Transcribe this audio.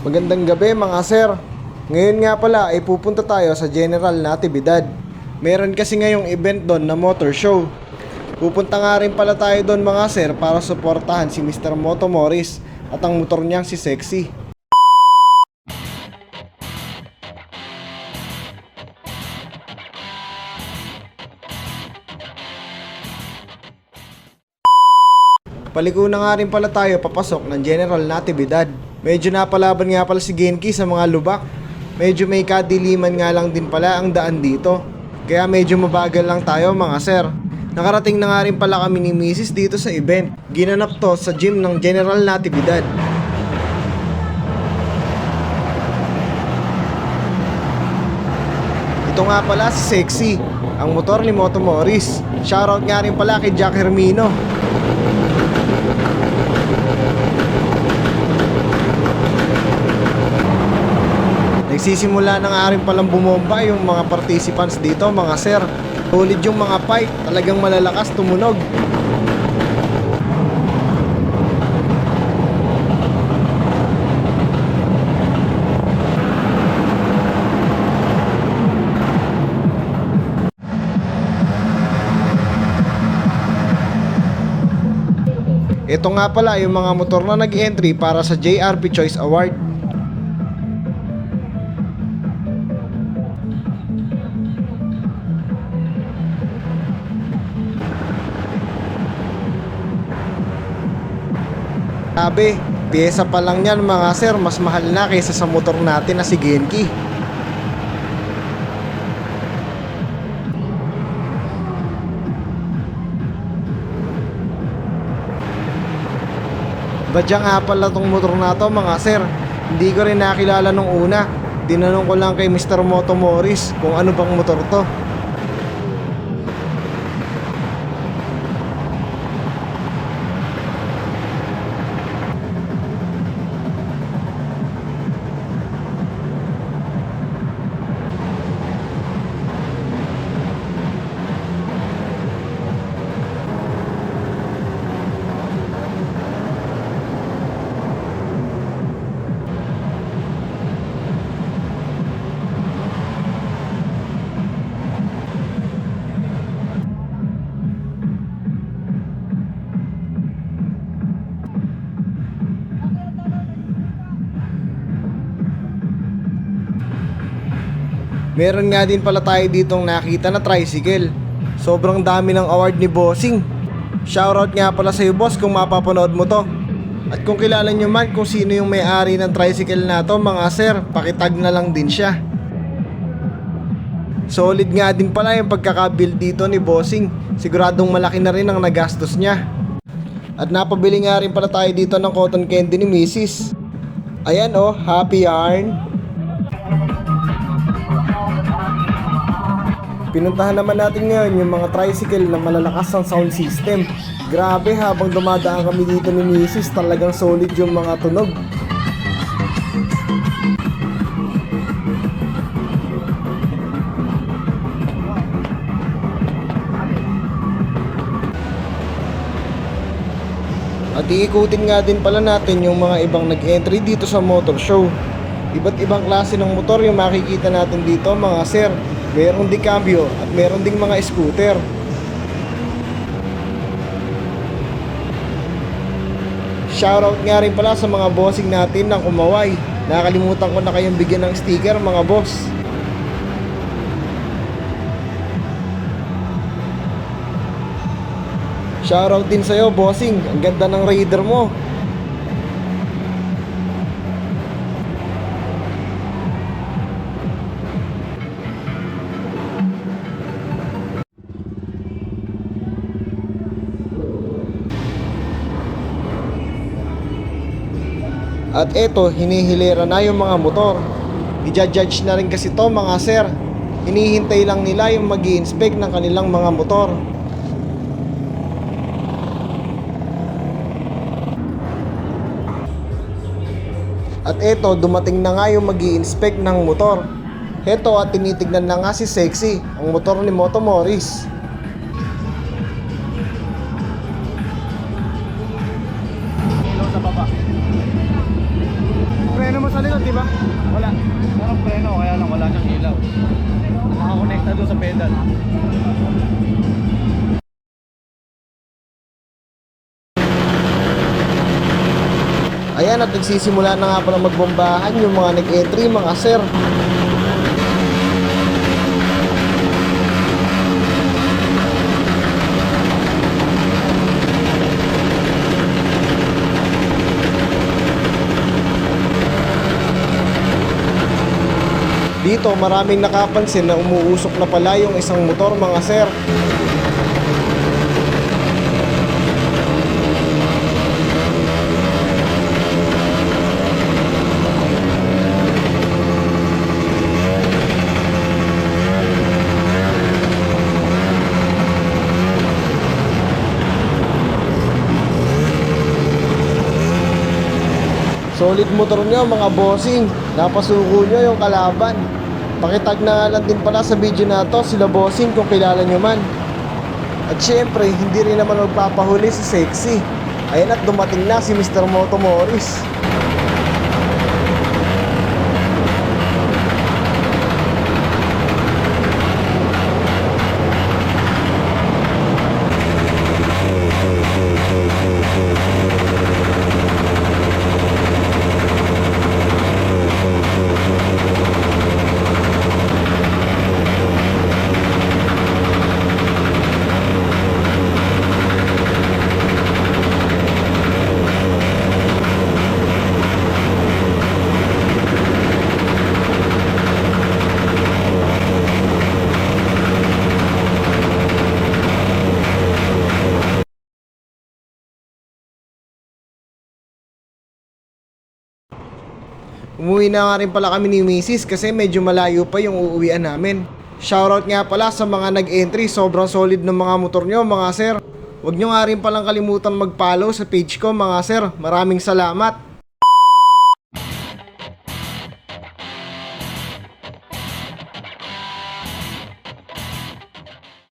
Magandang gabi mga sir. Ngayon nga pala ay pupunta tayo sa General Natividad. Meron kasi ngayong event doon na motor show. Pupunta nga rin pala tayo doon mga sir para suportahan si Mr. Moto Morris at ang motor niyang si Sexy. Paliko na nga rin pala tayo papasok ng General Natividad. Medyo napalaban nga pala si Genki sa mga lubak. Medyo may kadiliman nga lang din pala ang daan dito. Kaya medyo mabagal lang tayo mga sir. Nakarating na nga rin pala kami ni Mrs. dito sa event. Ginanap to sa gym ng General Natividad. Ito nga pala si Sexy, ang motor ni Moto Morris. Shoutout nga rin pala kay Jack Hermino. Nagsisimula na nga rin palang bumomba yung mga participants dito mga sir. Tulid yung mga pipe, talagang malalakas tumunog. Ito nga pala yung mga motor na nag-entry para sa JRP Choice Award. Sabi, pyesa pa lang yan mga sir, mas mahal na kaysa sa motor natin na si Genki. Badya nga pala tong motor na to mga sir. Hindi ko rin nakilala nung una. Tinanong ko lang kay Mr. Moto Morris kung ano bang motor to. Meron nga din pala tayo ditong nakita na tricycle. Sobrang dami ng award ni Bossing. Shoutout nga pala sa iyo boss kung mapapanood mo to. At kung kilala nyo man kung sino yung may-ari ng tricycle na to mga sir, pakitag na lang din siya. Solid nga din pala yung pagkakabuild dito ni Bossing. Siguradong malaki na rin ang nagastos niya. At napabili nga rin pala tayo dito ng cotton candy ni Mrs. Ayan oh, happy yarn. Pinuntahan naman natin ngayon yung mga tricycle na malalakas ang sound system. Grabe habang dumadaan kami dito ni Mrs. talagang solid yung mga tunog. At iikutin nga din pala natin yung mga ibang nag-entry dito sa motor show. Iba't ibang klase ng motor yung makikita natin dito mga sir. Meron ding cambio at meron ding mga scooter. Shoutout nga rin pala sa mga bossing natin ng kumaway. Nakalimutan ko na kayong bigyan ng sticker mga boss. Shoutout din sa'yo bossing. Ang ganda ng raider mo. At eto, hinihilera na yung mga motor. I-judge na rin kasi to mga sir. Hinihintay lang nila yung mag inspect ng kanilang mga motor. At eto, dumating na nga yung mag inspect ng motor. Heto at tinitignan na nga si Sexy, ang motor ni Moto Morris. Ilaw. Nakakonekta doon sa pedal. Ayan at nagsisimula na nga pala magbombahan yung mga nag-entry mga sir. Dito maraming nakapansin na umuusok na pala yung isang motor mga sir. Solid motor nyo mga bossing. Napasuko nyo yung kalaban. Pakitag na lang din pala sa video na to sila bossing kung kilala nyo man. At syempre, hindi rin naman magpapahuli si Sexy. Ayan at dumating na si Mr. Moto Morris. Umuwi na nga rin pala kami ni Mrs. kasi medyo malayo pa yung uuwian namin. Shoutout nga pala sa mga nag-entry, sobrang solid ng mga motor nyo mga sir. Huwag nyo nga rin palang kalimutan mag-follow sa page ko mga sir. Maraming salamat.